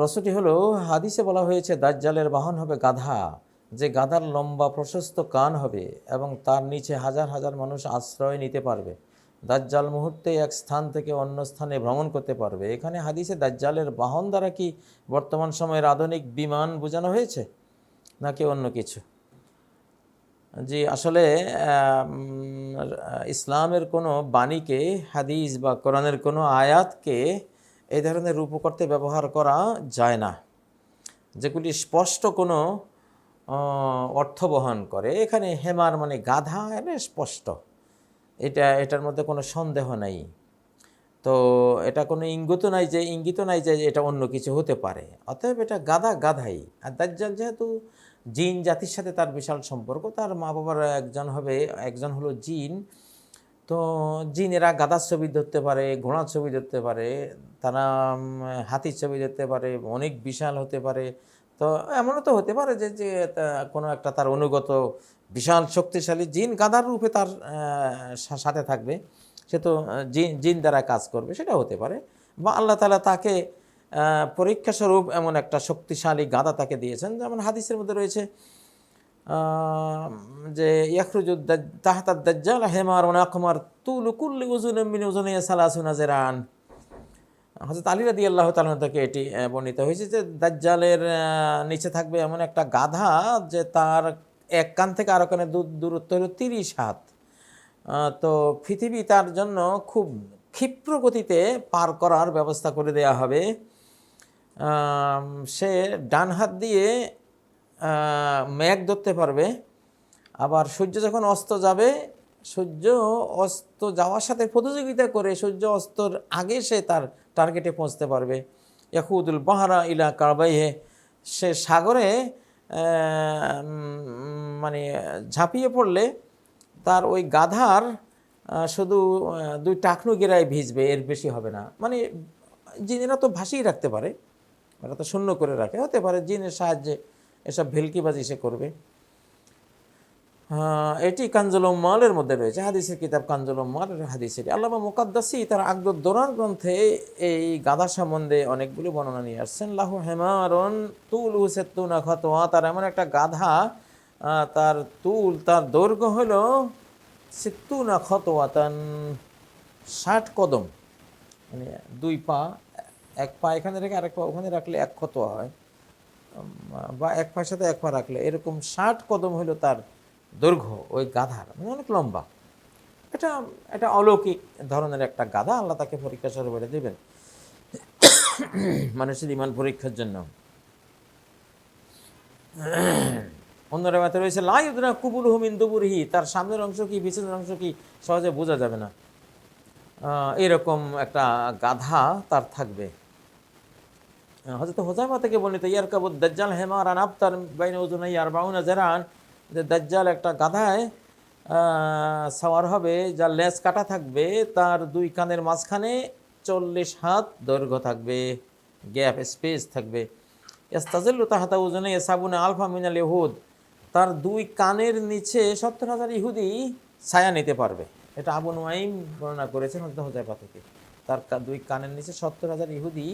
প্রশ্নটি হলো, হাদিসে বলা হয়েছে, দাজ্জালের বাহন হবে গাধা, যে গাধার লম্বা প্রশস্ত কান হবে এবং তার নিচে হাজার হাজার মানুষ আশ্রয় নিতে পারবে। দাজ্জাল মুহূর্তে এক স্থান থেকে অন্য স্থানে ভ্রমণ করতে পারবে। এখানে হাদিসে দাজ্জালের বাহন দ্বারা কি বর্তমান সময়ের আধুনিক বিমান বোঝানো হয়েছে, নাকি অন্য কিছু? জি, আসলে ইসলামের কোনো বাণীকে, হাদিস বা কোরআনের কোনো আয়াতকে এই ধরনের রূপ করতে ব্যবহার করা যায় না। যেগুলি স্পষ্ট কোনো অর্থ বহন করে। এখানে হেমার মানে গাধা, এটা স্পষ্ট। এটা, এটার মধ্যে কোনো সন্দেহ নাই। তো এটা কোনো ইঙ্গিত নাই যে, ইঙ্গিত নাই যে, এটা অন্য কিছু হতে পারে। অতএব এটা গাধা, গাধাই। আর দাজ্জাল যেহেতু জিন জাতির সাথে তার বিশাল সম্পর্ক, তার মা বাবার একজন হবে, একজন হলো জিন। তো জিনেরা গাদার ছবি ধরতে পারে ঘোড়ার ছবি ধরতে পারে তারা হাতির ছবি ধরতে পারে অনেক বিশাল হতে পারে। তো এমনও তো হতে পারে যে যে কোনো একটা তার অনুগত বিশাল শক্তিশালী জিন গাদার রূপে তার সাথে থাকবে। সে তো জিন জিন দ্বারা কাজ করবে সেটা হতে পারে। বা আল্লাহ তালা তাকে আহ, পরীক্ষা স্বরূপ এমন একটা শক্তিশালী গাদা তাকে দিয়েছেন যেমন হাদিসের মধ্যে রয়েছে যে ইয়াখরুজুদ তাহতাদ দাজ্জাল, হেমার ওনাকমার তুলু কুল্লি উজুন মিন উজুনিয়া সালাসুনা জেরান হজরত আলী রাদি আল্লাহ তালন থেকে এটি বর্ণিত হয়েছে যে দাজ্জালের নিচে থাকবে এমন একটা গাধা যে তার এক কান থেকে আরও কানে দূর দূরত্ব হলো তিরিশ হাত। তো পৃথিবী তার জন্য খুব ক্ষিপ্র গতিতে পার করার ব্যবস্থা করে দেয়া হবে। সে ডান হাত দিয়ে মেঘ ধরতে পারবে। আবার সূর্য যখন অস্ত যাবে, সূর্য অস্ত যাওয়ার সাথে প্রতিযোগিতা করে সূর্য অস্তর আগে সে তার টার্গেটে পৌঁছতে পারবে। ইয়াকুদুল বাহারা ইলা কারবাইহে সে সাগরে মানে ঝাঁপিয়ে পড়লে তার ওই গাধার শুধু দুই টাকনু গেরায় ভিজবে, এর বেশি হবে না। মানে জিনেরা তো ভাসিয়ে রাখতে পারে, ওরা তো শূন্য করে রাখে। হতে পারে জিনের সাহায্যে এসব ভেলকিবাজি সে করবে। আহ, এটি কাঞ্জুল মালের মধ্যে রয়েছে হাদিসের কিতাব কাঞ্জুল মাল হাদিসের। আল্লামা মুকাদ্দাসি তার আকদর দোরান গ্রন্থে এই গাধা সম্বন্ধে অনেকগুলো বর্ণনা নিয়ে আসছেন। লাহু হেমারন তুল হুসেতুনা খতোয়া তার এমন একটা গাধা তার তুল তার দৈর্ঘ্য হলো সিত্তুনা খতোয়াতান ষাট কদম। মানে দুই পা এক পা এখানে রেখে আরেক পা ওখানে রাখলে এক খতোয়া হয়। বা এক পায়ের সাথে এক পা রাখলে এরকম ষাট কদম হলো তার দৈর্ঘ্য, ওই গাধার। মানে অনেক লম্বা। এটা এটা অলৌকিক ধরনের একটা গাধা, আল্লাহ তাকে পরীক্ষা স্বরূপ এটা দেবেন। মানুষের ইমান পরীক্ষার জন্য। অন্যরা মাতে রয়েছে লাইদরা কুবুল হুমিন দুবুরহি তার সামনের অংশ কি, পিছনের অংশ কি, সহজে বোঝা যাবে না। এরকম একটা গাধা তার থাকবে। হজরত হোজাইমা থেকে বর্ণিত, ইয়ার কাবুদ দাজ্জাল হেমার আনাব আফতার বাইন ওজনাই আর বাউনা জেরান যে দাজ্জাল একটা গাধায় সাওয়ার হবে, যার লেজ কাটা থাকবে, তার দুই কানের মাঝখানে চল্লিশ হাত দৈর্ঘ্য থাকবে, গ্যাপ স্পেস থাকবে। ইস্তাজিল্লু তাহাতা ওজনে সাবুনে আলফা মিনাল ইহুদ, তার দুই কানের নিচে সত্তর হাজার ইহুদি ছায়া নিতে পারবে। এটা আবু নুয়াইম বর্ণনা করেছেন হজরত হোজাইফা থেকে। তার দুই কানের নিচে সত্তর হাজার ইহুদি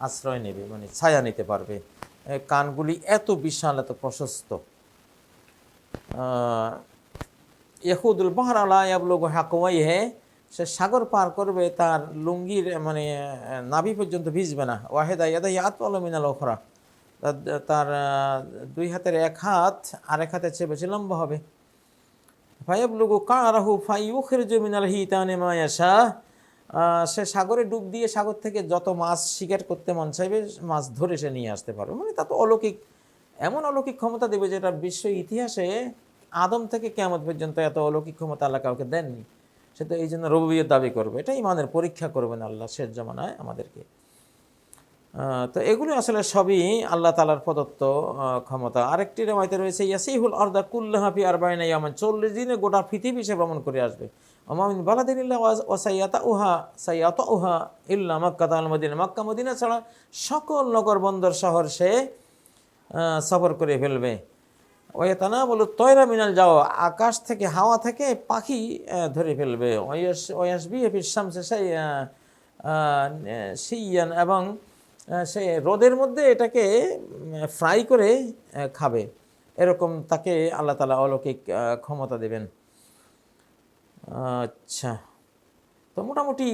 আশ্রয় নেবে মানে ছায়া নিতে পারবে। কানগুলি এত বিশাল, এত প্রশস্ত। ইহুদুল বাহার আলা হাকওয়াই হে সে সাগর পার করবে, তার লুঙ্গির মানে নাভি পর্যন্ত ভিজবে না। ওয়াহেদা ইয়াদা ইয়াত মিনাল ওখরা তার- দুই হাতের এক হাত আরেক হাতের চেয়ে বেশি লম্বা হবে। ফায়াবলুগু কারাহু ফাইউখিরজু মিনাল হিতানে মায়াশা সে সাগরে ডুব দিয়ে সাগর থেকে যত মাছ শিকার করতে মন চাইবে, মাছ ধরে সে নিয়ে আসতে পারবে। মানে তা তো অলৌকিক, এমন অলৌকিক ক্ষমতা দেবে যেটা বিশ্ব ইতিহাসে আদম থেকে কেমন পর্যন্ত এত অলৌকিক ক্ষমতা আল্লাহ কাউকে দেননি। সে তো এই জন্য রবিয়ত দাবি করবে। এটা ইমানের পরীক্ষা করবেন আল্লাহ শেষ জমানায় আমাদেরকে। তো এগুলো আসলে সবই আল্লাহ তালার প্রদত্ত ক্ষমতা। আরেকটি রেমাইতে রয়েছে, ইয়াসিহুল আর্দা কুল্লাহাফি আরবাইনা ইয়ামান চল্লিশ দিনে গোটা পৃথিবী সে ভ্রমণ করে আসবে। অমামিন বালাদিন ইল্লা ও সাইয়াতা উহা সাইয়াতা উহা ইল্লা মক্কা তাল মদিনা, মক্কা, মদিনা ছাড়া সকল নগর বন্দর শহর সে সফর করে ফেলবে। ওয়েতানা বলো তয়রা মিনাল যাও আকাশ থেকে হাওয়া থেকে পাখি ধরে ফেলবে। ওয়াস ওয়াসবি শামসে সেই সিয়ান এবং সে রোদের মধ্যে এটাকে ফ্রাই করে খাবে। এরকম তাকে আল্লাহ তালা অলৌকিক ক্ষমতা দেবেন। আচ্ছা। তো মোটামুটি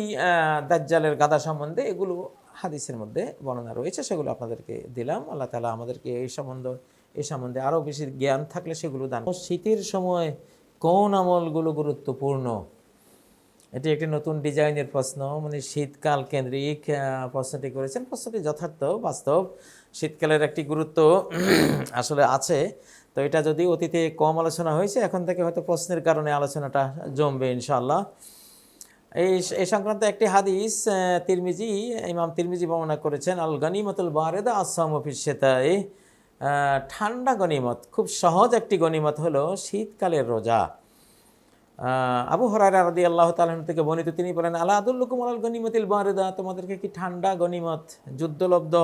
দাজ্জালের গাদা সম্বন্ধে এগুলো হাদিসের মধ্যে বর্ণনা রয়েছে, সেগুলো আপনাদেরকে দিলাম। আল্লাহ তালা আমাদেরকে এই সম্বন্ধে এই সম্বন্ধে আরও বেশি জ্ঞান থাকলে সেগুলো দান শীতের সময় কোন আমলগুলো গুরুত্বপূর্ণ? এটি একটি নতুন ডিজাইনের প্রশ্ন। মানে শীতকাল কেন্দ্রিক প্রশ্নটি করেছেন। প্রশ্নটি যথার্থ, বাস্তব। শীতকালের একটি গুরুত্ব আসলে আছে। তো এটা যদি অতীতে কম আলোচনা হয়েছে, এখন থেকে হয়তো প্রশ্নের কারণে আলোচনাটা জমবে ইনশাল্লাহ এই এই সংক্রান্ত একটি হাদিস তিরমিজি, ইমাম তিরমিজি বর্ণনা করেছেন, আল গনিমতুল বারেদা আসাম অফিসেতায় ঠান্ডা গনিমত, খুব সহজ একটি গনিমত হলো শীতকালের রোজা। আবু হরারা রাদি আল্লাহ তালন থেকে বর্ণিত, তিনি বলেন আল্লাহ আদুল্লুকুম আল গনিমতিল বারেদা তোমাদেরকে কি ঠান্ডা গনিমত, যুদ্ধলব্ধ,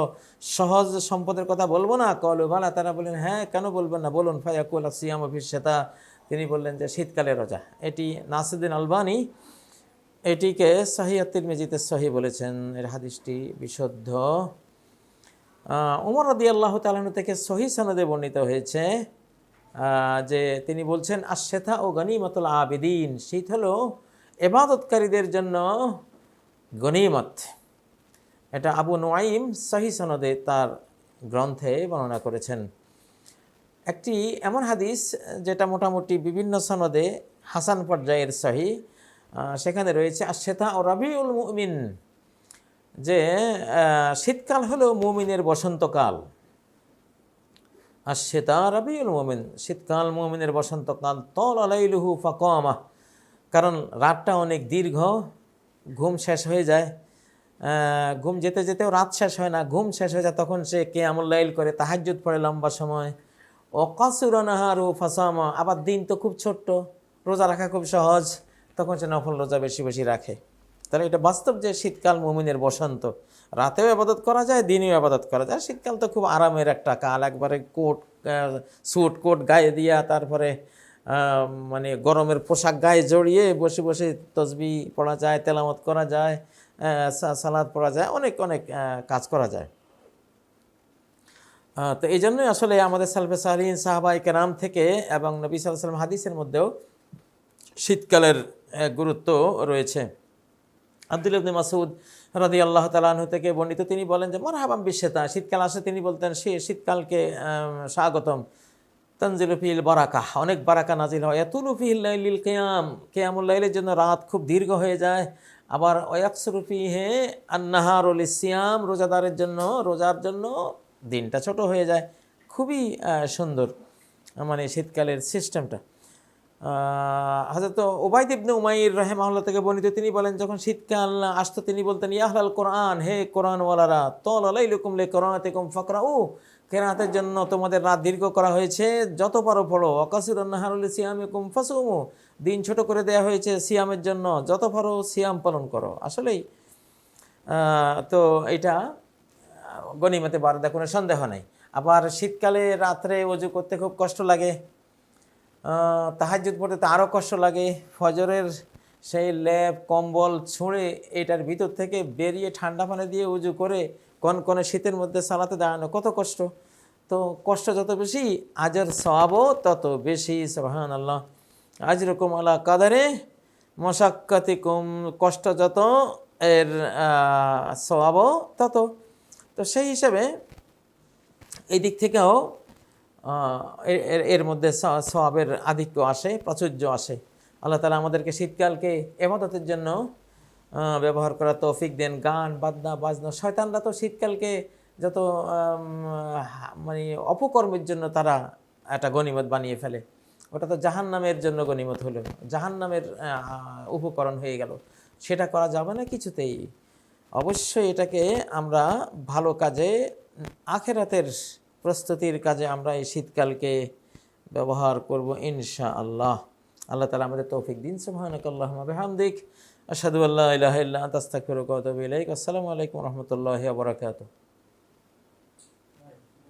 সহজ সম্পদের কথা বলব না? কল ভালা তারা বলেন হ্যাঁ কেন বলবেন না? বলুন, ফায়াকুল সিয়াম অফিসেতা তিনি বললেন যে শীতকালের রোজা। এটি নাসিদ্দিন আলবানি, এটিকে সাহিয়াত্তির মেজিতে সহি বলেছেন। এর হাদিসটি বিশুদ্ধ। উমর রদি আল্লাহ তালানু থেকে সহি সনদে বর্ণিত হয়েছে যে তিনি বলছেন আশেথা ও গনিমতুল আবেদিন শীত হলো এবাদতকারীদের জন্য গনিমত। এটা আবু নোয়াইম সহি সনদে তার গ্রন্থে বর্ণনা করেছেন। একটি এমন হাদিস, যেটা মোটামুটি বিভিন্ন সনদে হাসান পর্যায়ের সহি সেখানে রয়েছে আশেতা ও রবিউল মুমিন যে শীতকাল হলো মুমিনের বসন্তকাল। আশেতা রবিউল মুমিন, শীতকাল মুমিনের বসন্তকাল, তল আলাইলুহু ফাকমা। কারণ রাতটা অনেক দীর্ঘ, ঘুম শেষ হয়ে যায়। ঘুম যেতে যেতেও রাত শেষ হয় না, ঘুম শেষ হয়ে যায় তখন সে কে আমল লাইল করে তাহাজ্জুদ পড়ে লম্বা সময়। ও ফাসামা, আবার দিন তো খুব ছোট্ট, রোজা রাখা খুব সহজ, তখন সে নফল রোজা বেশি বেশি রাখে। তাহলে এটা বাস্তব যে শীতকাল মুমিনের বসন্ত, রাতেও আবাদত করা যায়, দিনেও আবাদত করা যায়। শীতকাল তো খুব আরামের একটা কাল, একবারে কোট স্যুট, কোট গায়ে দিয়া তারপরে মানে গরমের পোশাক গায়ে জড়িয়ে বসে বসে তসবি পড়া যায় তেলামত করা যায় সালাদ পড়া যায়, অনেক অনেক কাজ করা যায়। তো এই জন্যই আসলে আমাদের সালফে সালিন সাহাবাই কেরাম থেকে এবং নবী সাল্লাম হাদিসের মধ্যেও শীতকালের গুরুত্ব রয়েছে। আব্দুল ইবনে মাসুদ রাদি আল্লাহ তালাহু থেকে বর্ণিত, তিনি বলেন যে মরহাবাম বিশ্বতা, শীতকাল আসে তিনি বলতেন, সে শীতকালকে স্বাগতম। তনজিল ফিল বারাকা অনেক বারাকা নাজিল হয়। এতুলু ফিল লাইলিল কেয়াম কেয়ামুল্লাইলের জন্য রাত খুব দীর্ঘ হয়ে যায়। আবার ওয়াকসরুফি হে আন্নাহারুল ইসিয়াম রোজাদারের জন্য, রোজার জন্য দিনটা ছোট হয়ে যায়। খুবই সুন্দর মানে শীতকালের সিস্টেমটা হাজরত ওবায়দ ইবনে উমাইর রহেমাহুল্লাহ থেকে বর্ণিত, তিনি বলেন, যখন শীতকাল আসতো, তিনি বলতেন ইয়াহলাল কোরআন, হে কোরআনওয়ালারা, তল আলাইলুকুম লে কোরআতেকুম ফকরা ও কেরাতের জন্য তোমাদের রাত দীর্ঘ করা হয়েছে, যত পারো পড়ো অকাসুর নাহারুল সিয়ামিকুম ফাসুমু, দিন ছোট করে দেয়া হয়েছে সিয়ামের জন্য, যত পারো সিয়াম পালন করো। আসলেই তো এটা গনিমতে বারদা, কোনো সন্দেহ নেই। আবার শীতকালে রাত্রে অজু করতে খুব কষ্ট লাগে। তাহাজুদ পড়তে তো আরও কষ্ট লাগে। ফজরের সেই ল্যাপ কম্বল ছুঁড়ে এটার ভিতর থেকে বেরিয়ে ঠান্ডা পানি দিয়ে উজু করে কনকনে শীতের মধ্যে সালাতে দাঁড়ানো কত কষ্ট। তো কষ্ট যত বেশি, আজের সওয়াবও তত বেশি সোহান আল্লাহ আজ রকম আল্লাহ কাদারে মশাক্কাতি কম কষ্ট যত, এর সওয়াবও তত। তো সেই হিসাবে এই দিক থেকেও এর- মধ্যে স- সওয়াবের আধিক্য আসে প্রাচুর্য আসে। আল্লাহ তালা আমাদেরকে শীতকালকে এবাদতের জন্য ব্যবহার করা তৌফিক দেন। গান বাদনা বাজনা শয়তানরা তো শীতকালকে যত মানে অপকর্মের জন্য তারা একটা গনিমত বানিয়ে ফেলে। ওটা তো জাহান্নামের জন্য গনিমত হলো। জাহান্নামের আহ, উপকরণ হয়ে গেল। সেটা করা যাবে না কিছুতেই। অবশ্যই এটাকে আমরা ভালো কাজে আখেরাতের প্রস্তুতির কাজে আমরা এই শীতকালকে ব্যবহার করব ইনশা আল্লাহ আল্লাহ তালা আমাদের তৌফিক দিন। সুবহানাকাল্লাহ আল্লাহ আশহাদু আল্লা ইলাহা ইল্লা আনতা আস্তাগফিরুকা ওয়া আতুবু আসসালামু আলাইকুম রহমতুল্লাহ বারাকাতুহু।